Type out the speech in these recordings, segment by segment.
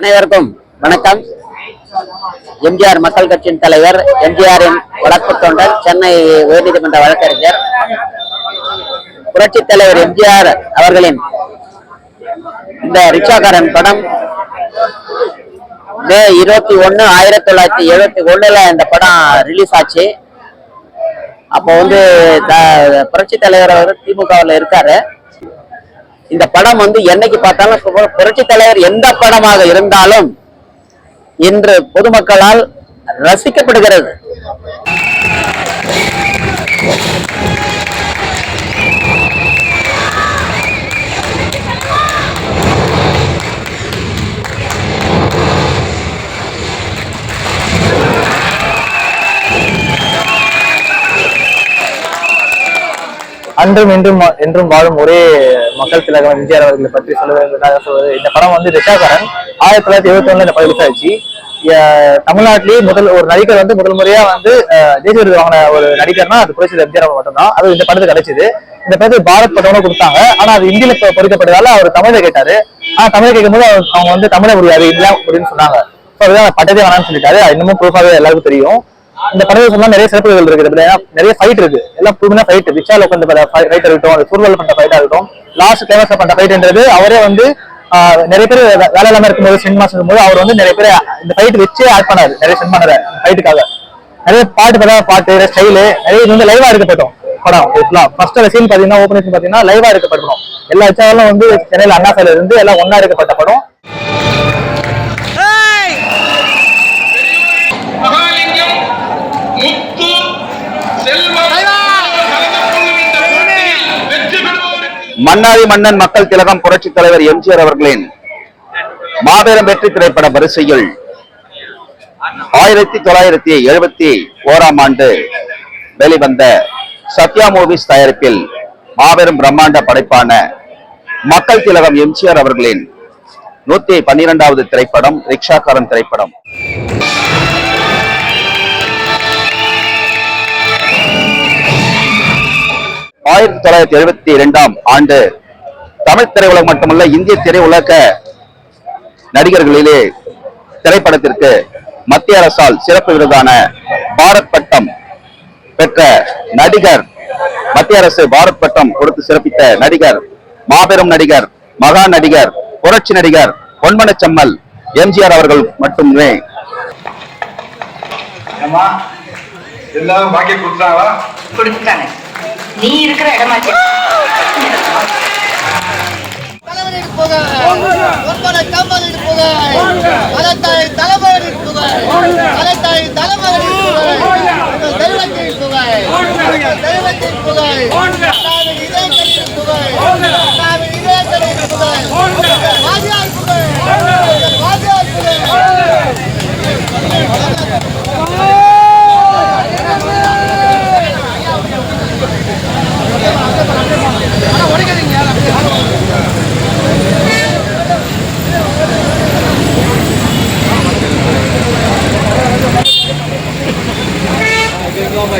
அனைவருக்கும் வணக்கம். எம்ஜிஆர் மக்கள் கட்சியின் தலைவர் எம்ஜிஆரின் வழக்கு தொண்டர் சென்னை உயர்நீதிமன்ற வழக்கறிஞர் புரட்சி தலைவர் எம்ஜிஆர் அவர்களின் இந்த ரிக்ஷாக்காரன் படம் மே இருபத்தி ஒண்ணு ஆயிரத்தி தொள்ளாயிரத்தி எழுபத்தி ஒண்ணுல இந்த படம் ரிலீஸ் ஆச்சு. அப்போ வந்து த- புரட்சி தலைவர் அவர் திமுகவில் இருக்காரு. இந்த படம் வந்து என்னைக்கு பார்த்தாலும் புரட்சி தலைவர் எந்த படமாக இருந்தாலும் இன்று பொதுமக்களால் ரசிக்கப்படுகிறது. அன்றும் என்றும் என்றும் வாழும் ஒரே மக்கள் திலகம் எம்ஜிஆர் அவர்களை பற்றி சொல்லுவதற்காக சொல்வது. இந்த படம் வந்து ரிஷாகரன் ஆயிரத்தி தொள்ளாயிரத்தி எழுபத்தி ஒண்ணுல இந்த படம் ரிலீஸ் ஆச்சு தமிழ்நாட்டிலேயே முதல் ஒரு நடிகர் வந்து முதல் முறையா வந்து தேசிய விருது வாங்கின ஒரு நடிகர்னா அது புரட்சி எம்ஜிஆர் மட்டும்தான். அது இந்த படத்துக்கு கிடைச்சது. இந்த படத்துக்கு பாரத் படம்னு கொடுத்தாங்க. ஆனா அது இந்தியில பொறிக்கப்பட்டதால அவர் தமிழை கேட்டாரு. ஆனா தமிழை கேட்கும்போது அவங்க வந்து தமிழை முடியாது இல்ல அப்படின்னு சொன்னாங்க. ஸோ அதுதான் பட்டதே வேணாம்னு சொல்லிட்டாரு அது இன்னமும் ப்ரூஃபாவே எல்லாருக்கும் தெரியும். இந்த படத்தை சொன்னா நிறைய சிறப்புகள் இருக்குது. இதுல நிறைய ஃபைட் இருக்கு. எல்லாம் புதுமையா ஃபைட் ரிக்ஷால உட்காந்து ஃபைட் இருக்கட்டும் அது சூர்வல் பண்ற ஃபைட்டா இருக்கட்டும் லாஸ்ட் கிளைமேக்ஸ்ல பண்ற ஃபைட்ன்றது அவரே வந்து நிறைய பேர் வேலை இல்லாம இருக்கும்போது சினிமா சொல்லும்போது அவர் வந்து நிறைய பேர் இந்த ஃபைட் வச்சு ஆட் பண்ணாரு. நிறைய சினிமா ஃபைட்டுக்காக நிறைய பாட்டு பார்த்தா பாட்டு நிறைய ஸ்டைலு நிறைய இது வந்து லைவா இருக்கப்பட்டோம் படம் ஃபுல்லா ஃபர்ஸ்ட் சீன் பாத்தீங்கன்னா ஓப்பனிங் பாத்தீங்கன்னா லைவா இருக்கப்பட்டோம் எல்லா சேனலும் வந்து சென்னையில அண்ணா சாலையில இருந்து எல்லாம் ஒன்னா இருக்கப்பட்ட படம். மன்னாதி மன்னன் மக்கள் திலகம் புரட்சி தலைவர் எம்ஜிஆர் அவர்களின் மாபெரும் வெற்றி திரைப்பட வரிசையில் ஆயிரத்தி தொள்ளாயிரத்தி எழுபத்தி ஓராம் ஆண்டு வெளிவந்த சத்யா மூவிஸ் தயாரிப்பில் மாபெரும் பிரம்மாண்ட படைப்பான மக்கள் திலகம் எம்ஜிஆர் அவர்களின் நூத்தி பன்னிரெண்டாவது திரைப்படம் ரிக்ஷாக்காரன் திரைப்படம். ஆயிரத்தி தொள்ளாயிரத்தி எழுபத்தி இரண்டாம் ஆண்டு தமிழ் திரையுலகம் மட்டுமல்ல இந்திய திரையுலக நடிகர்களிலே திரைப்படத்திற்கு மத்திய அரசால் சிறப்பு விருதான பாரத் பட்டம் பெற்ற நடிகர் மத்திய அரசு பாரத் பட்டம் கொடுத்து சிறப்பித்த நடிகர் மாபெரும் நடிகர் மகா நடிகர் புரட்சி நடிகர் பொன்மனச்சம்மல் எம்ஜிஆர் அவர்கள் மட்டுமே. ஏம்மா எல்லாரும் பாக்கி கொடுத்தாங்களா கொடுத்துட்டாங்க நீ இருக்கிற இடமாச்சு. தலைவரின் புகழ்.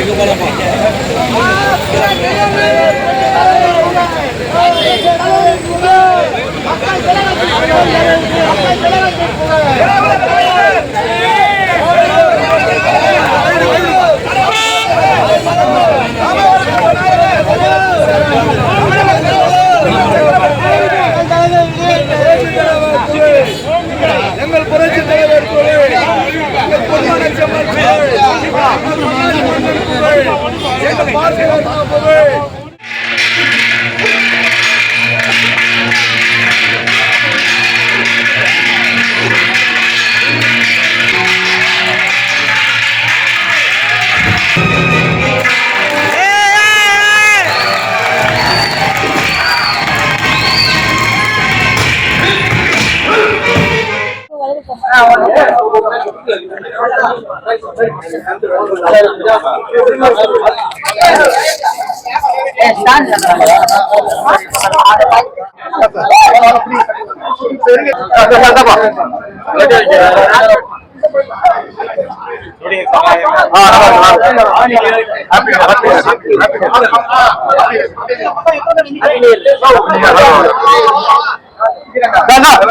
কালো Ah, bueno, bueno, bueno. ஆ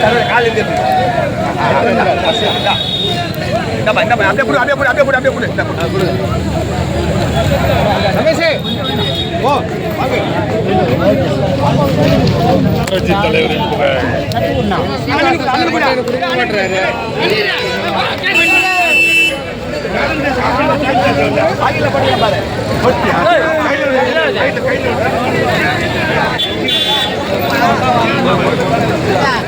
முன்னாடி சொல்லியிருந்தா கொஞ்சம் எக்ஸ்ட்ரா ஆகிடுங்களா கையில் ஊற்ற போறீங்க கையில்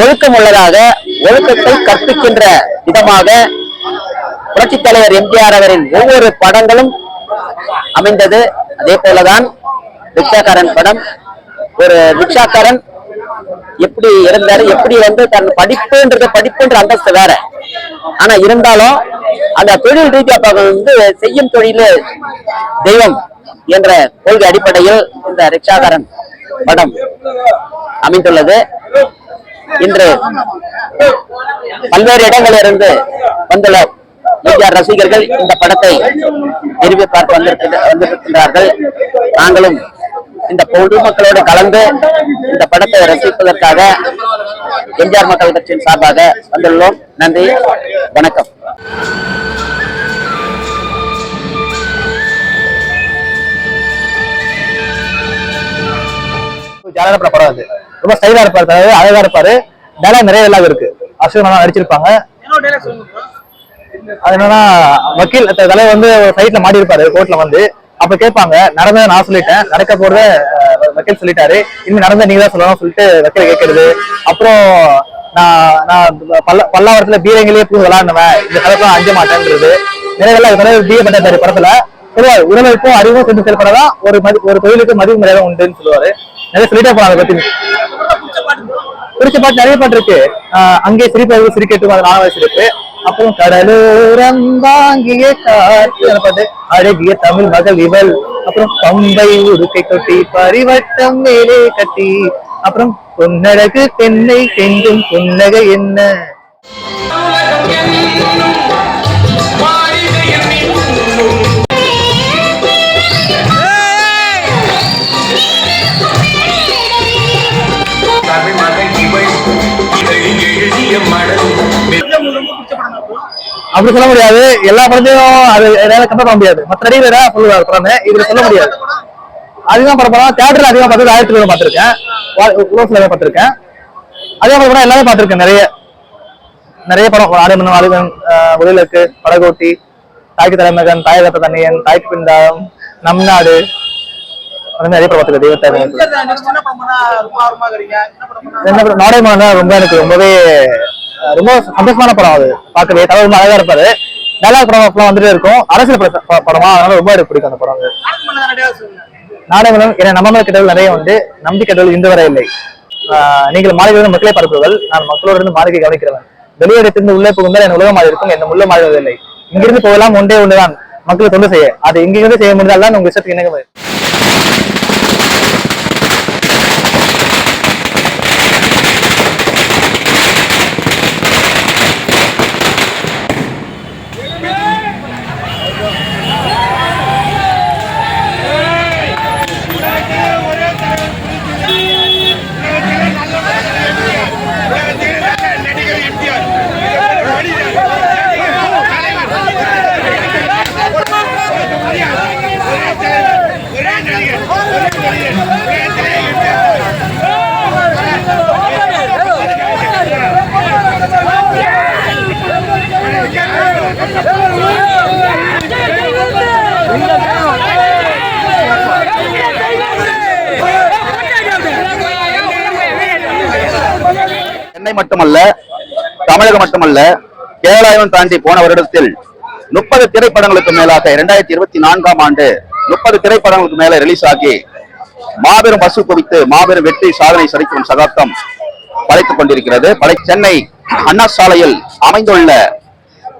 ஒழுக்கம் உள்ளதாக ஒழுக்கத்தை கற்பிக்கின்ற விதமாக புரட்சித் தலைவர் எம்ஜிஆர் அவரின் ஒவ்வொரு படங்களும் அமைந்தது. அதே போலதான் ரிக்ஷாக்காரன் படம். ஒரு ரிக்ஷாக்காரன் எப்படி இருந்தாரு எப்படி வந்து தன் படிப்புன்றது படிப்புன்ற அந்தஸ்து வேற. ஆனா இருந்தாலும் அந்த தொழில் ரீதியா வந்து செய்யும் தொழில் தெய்வம் என்ற கொள்கை அடிப்படையில் இந்த ரிக்ஷாக்காரன் படம் அமைந்துள்ளது. இன்று பல்வேறு இடங்களிலிருந்து வந்துள்ள எம்ஜிஆர் ரசிகர்கள் இந்த படத்தை விரும்பி பார்த்து வந்திருக்கின்றார்கள். நாங்களும் இந்த பொதுமக்களோடு கலந்து இந்த படத்தை ரசிப்பதற்காக எம்ஜிஆர் மக்கள் கட்சியின் சார்பாக வந்துள்ளோம். நன்றி வணக்கம். ஜாலியான படம் அது. ரொம்ப ஸ்டைலா இருப்பாரு அதாவது அழகா இருப்பாரு. டேலாக் நிறைய எல்லாம் இருக்கு. அசோகனா நடிச்சிருப்பாங்க. அது என்னன்னா வக்கீல் தலைவர் வந்து சைட்ல மாடி இருப்பாரு கோர்ட்ல வந்து. அப்ப கேட்பாங்க நடந்ததை நான் சொல்லிட்டேன். நடக்க போறத வக்கீல் சொல்லிட்டாரு. இனிமே நடந்த நீங்க தான் சொல்லணும் சொல்லிட்டு வக்கீல் கேட்கறது. அப்புறம் நான் நான் பல்ல பல்லாவரத்துல பீரங்கிலேயே பூ விளாடுனவன். இந்த கலப்பெல்லாம் அஞ்ச மாட்டேன்றது. நிறைய எல்லாம் பிஏ பண்ணாரு படத்துல சொல்லுவாரு உடலுக்கும் அறிவும் சென்று செயல்படதான் ஒரு மதி ஒரு தொழிலுக்கு மதிப்பு மரியாதை உண்டுன்னு சொல்லுவாரு. நிறைய சொல்லிட்டே போனாங்க அதை பத்தி. பிடிச்ச பாட்டு நிறைய பாட்டு இருக்கு. ஆஹ் அங்கே சிரிப்பது சிரிக்கட்டும் அது நாலாவது சிரிப்பு. அப்புறம் கடலோரம் வாங்கிய காற்று பாட்டு? அழகிய தமிழ் மகள் இவள். அப்புறம் பம்பை உருக்கை கொட்டி பரிவட்டம் மேலே கட்டி. அப்புறம் பொன்னழகு பெண்ணை கெஞ்சும் புன்னகை என்ன? அப்படி சொல்ல முடியாது. எல்லா படத்தையும் அது என்னால கம்பேர் பண்ண முடியாது. மற்ற நடிகர் சொல்லுவார் படம். இதுல சொல்ல முடியாது. அதிகமாக படம் தேட்டர்ல அதிகமா அதிகமாக பார்த்தது ஆயிரத்தி தொள்ளாயிரம் பார்த்துருக்கேன். க்ளோஸ்ல பார்த்துருக்கேன். அதே மாதிரி படம் எல்லாமே பார்த்துருக்கேன். நிறைய. நிறைய படம். ஆடிமன் அழுகன் உடலுக்கு படகோட்டி தாய்க்கு தலைமகன் தாயகத்த தண்ணியன் தாய்க்கு பிந்தாம் நம் நாடு அந்த நிறைய படம் பார்த்துருக்கேன். படம் நாடகமான ரொம்ப எனக்கு ரொம்பவே ரொம்ப சந்தோஷமான படம் அது. பார்க்கவே தலைவர் ரொம்ப அழகா இருப்பாரு. டயலாக் படம் வந்துட்டே இருக்கும். அரசியல் படமா? அதனால ரொம்ப எனக்கு பிடிக்கும் அந்த படம். நாடகம் என நம்ம கிட்டவில் நிறைய உண்டு. நம்பிக்கைகள் இன்று வரை இல்லை. நீங்கள் மாளிகையிலிருந்து மக்களை பரப்புகள் நான் மக்களோடு இருந்து மாளிகை கவனிக்கிறவன். வெளியிடத்திலிருந்து உள்ளே புகுந்தால் என் உலகமாக இருக்கும். என்ன உள்ள மாறுவதில்லை இங்கிருந்து போகலாம் ஒன்றே ஒன்றுதான். மக்களுக்கு தொண்டு செய்ய. அது இங்கிருந்து செய்ய முடிந்தால் தான் உங்க இஷ்டத்துக்கு இணங்க சென்னை மட்டுமல்ல தமிழகம் மட்டுமல்ல கேரளாவையும் தாண்டி போன வருடத்தில் முப்பது திரைப்படங்களுக்கு மேலாக இரண்டாயிரத்தி இருபத்தி நான்காம் ஆண்டு முப்பது திரைப்படங்களுக்கு மேல ரிலீஸ் ஆகி மாபெரும் வசூல் குவித்து மாபெரும் வெற்றி சாதனை சரிக்கும் சகாப்தம் படைத்துக் கொண்டிருக்கிறது. படை சென்னை அண்ணா சாலையில் அமைந்துள்ள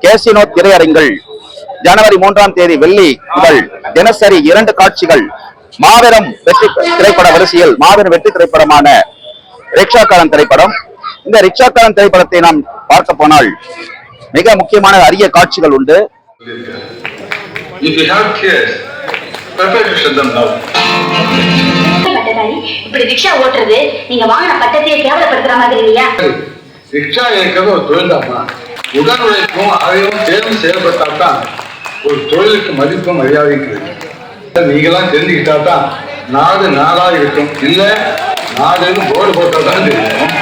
கேசினோ திரையரங்கில் ஜனவரி மூன்றாம் தேதி வெள்ளி முதல் தினசரி இரண்டு காட்சிகள் மாபெரும் வெற்றி திரைப்பட வரிசையில் மாபெரும் வெற்றி திரைப்படமான ரிக்ஷாக்காரன் திரைப்படம் இந்த ரிக்ஷாக்காரன் திரைப்படத்தை நாம் பார்க்க போனால் மிக முக்கியமான அரிய காட்சிகள் உண்டு. இப்படி ரிக்ஷா ஓட்டுறது நீங்க வாங்கின பட்டத்தையே கேவலப்படுத்துற மாதிரி இல்லையா? ரிக்ஷா இருக்கிறது ஒரு தொழில் தான்மா உடல் உழைப்பும் அதையும் சேர்ந்து செயல்பட்டால் ஒரு தொழிலுக்கு மதிப்பும் மரியாதையும் கிடைக்கும். நீங்களாம் தெரிஞ்சுக்கிட்டா தான் நாடு நாடா இருக்கும். இல்ல நாடுன்னு போர்டு போட்டா தான் தெரியும்.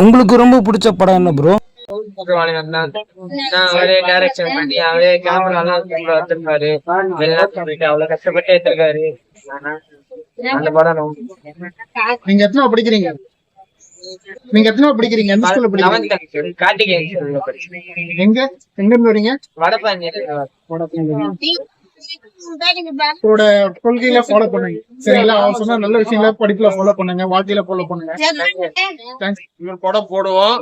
உங்களுக்கு ரொம்ப பிடிச்ச படம் என்ன ப்ரோ நான் அவரே டைரக்ஷன் பண்ணி அவரே போயிட்டு அவ்வளவு கஷ்டப்பட்டு எடுத்திருக்காரு. அந்த படம் நீங்க எத்தனை படிக்கிறீங்க? நீங்க எத்தனை படிக்கிறீங்க? எந்த ஸ்கூல்ல படிக்கிறீங்க? கார்த்திகேயன் எங்க எங்க? இருந்து வரீங்க? வடபாஞ்சி உங்களோட கொள்கையில ஃபாலோ பண்ணுங்க. சரிங்களா அவன் சொன்ன நல்ல விஷயங்கள படிப்புல ஃபாலோ பண்ணுங்க வாழ்க்கையில ஃபாலோ பண்ணுங்க. Thanks. இவர் படம் போடுவோம்.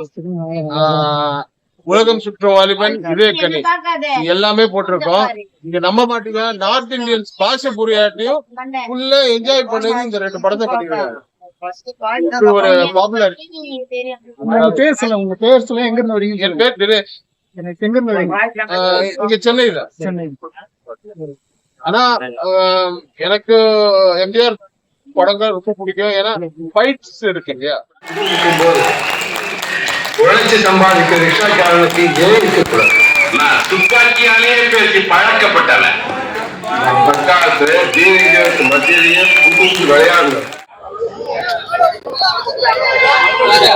உலகம் சுற்று வாலிபன் விவேகனி. இது எல்லாமே போட்டிருக்கோம். இங்க நம்ம மாட்டீங்க நார்த் இந்தியன்ஸ் பாஷை புரியாட்டியும் ஃபுல்லா என்ஜாய் பண்ணது இந்த ரெண்டு படத்தை இது ஒரு பாப்புலர் உங்க பேர் சொல்லுங்க உங்க பேர் சொல்லுங்க. எங்க இருந்து வரீங்க என் பேர் எனக்கு எங்க இருந்து வரீங்க? இங்க சென்னையில. சென்னை. ஆனா எனக்கு எம்ஜிஆர் படங்கள் ரொம்ப பிடிக்கும். ஏன்னா ஃபைட்ஸ் இருக்கு இல்லையா? உழைச்சு சம்பாதிக்க ரிக்ஷாக்காரனுக்கு ஏன் இருக்கக்கூடாது துப்பாக்கியாலேயே பேசி பழக்கப்பட்டவன். பட்டாளத்து டீனேஜர்ஸ் மத்தியிலேயே புதுசு விளையாடுங்க Yeah.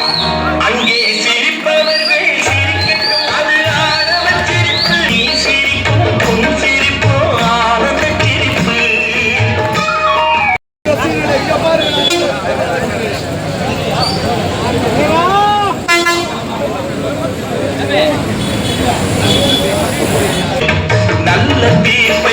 be